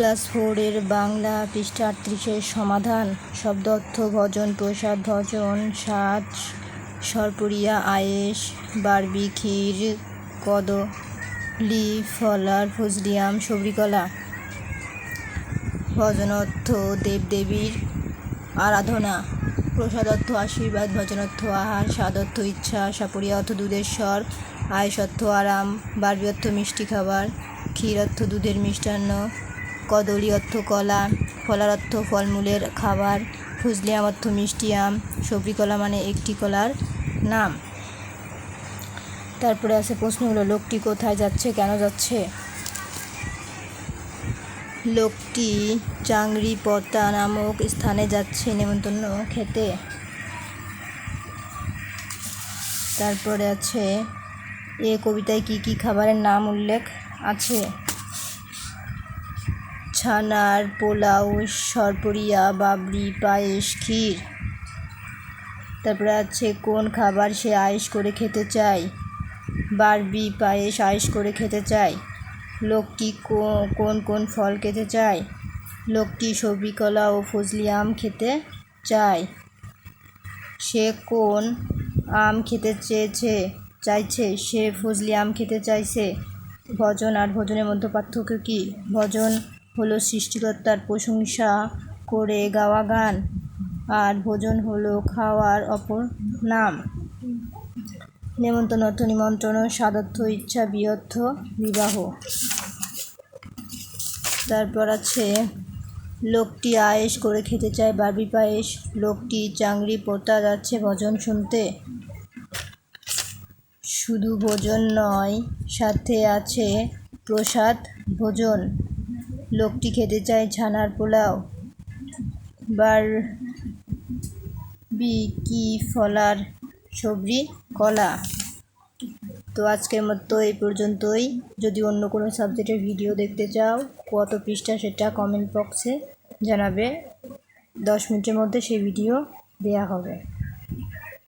Class ফোরের বাংলা পৃষ্ঠা আটত্রিশের সমাধান। শব্দ অর্থ, ভজন প্রসাদ ভজন সাজ, সরপুরিয়া আয়েস বারবি, ক্ষীর কদলি ফলার, ফজলিয়াম সবরিকলা ভজন অর্থ, দেবদেবীর আরাধনা। প্রসাদ অর্থ, আশীর্বাদ, ভজন অর্থ, আহার, স্বাদ অর্থ, ইচ্ছা, সাপরিয়া অর্থ, দুধের স্বর আয়েস অর্থ, আরাম, বারবি অর্থ, মিষ্টি খাবার, ক্ষীর অর্থ, দুধের মিষ্টান্ন কদলী অর্থ কলা ফলার অর্থ, ফলমূলের খাবার ফজলিয়াম অর্থ, মিষ্টি আম সবরি কলা মানে একটি কলার নাম। তারপরে আছে প্রশ্ন হলো, লোকটি কোথায় যাচ্ছে, কেন যাচ্ছে? লোকটি চাংরি পত্তা নামক স্থানে যাচ্ছে নেমন্তন্ন খেতে। তারপরে আছে, এ কবিতায় কি কি খাবারের নাম উল্লেখ আছে? ছানার পোলাও, সরপরিয়া, বাবরি, পায়েস, ক্ষীর। তারপরে আছে, কোন খাবার সে আয়েস করে খেতে চায়? বারবি, পায়েস আয়েস করে খেতে চায়? লোকটি কো- কোন কোন ফল খেতে চায়? লোকটি সবরি কলা ও ফজলি আম খেতে চায়। সে কোন আম খেতে চেয়েছে, চাইছে? সে ফজলি আম খেতে চাইছে। ভজন আর ভজনের মধ্যে পার্থক্য কী? ভজন হলো সৃষ্টিকর্তার প্রশংসা করে গাওয়া গান আর ভোজন হলো খাওয়ার অপর নাম। নেমন্তন্ন অর্থ নিমন্ত্রণ সাদর্থ ইচ্ছা বিয়র্থ বিবাহ। তারপর আছে, লোকটি আয়েস করে খেতে চায় বারবি পায়েস লোকটি চাংড়ি পোতা যাচ্ছে ভজন শুনতে। শুধু ভোজন নয়, সাথে আছে প্রসাদ ভোজন। লোকটি খেতে চায় ছানার পোলাও। বার বি কি ফলার সবরি কলা। তো আজকের মতো এই পর্যন্তই। যদি অন্য কোনো সাবজেক্টের ভিডিও দেখতে চাও, কত পৃষ্ঠা সেটা কমেন্ট বক্সে জানাবে। দশ মিনিটের মধ্যে সেই ভিডিও দেয়া হবে।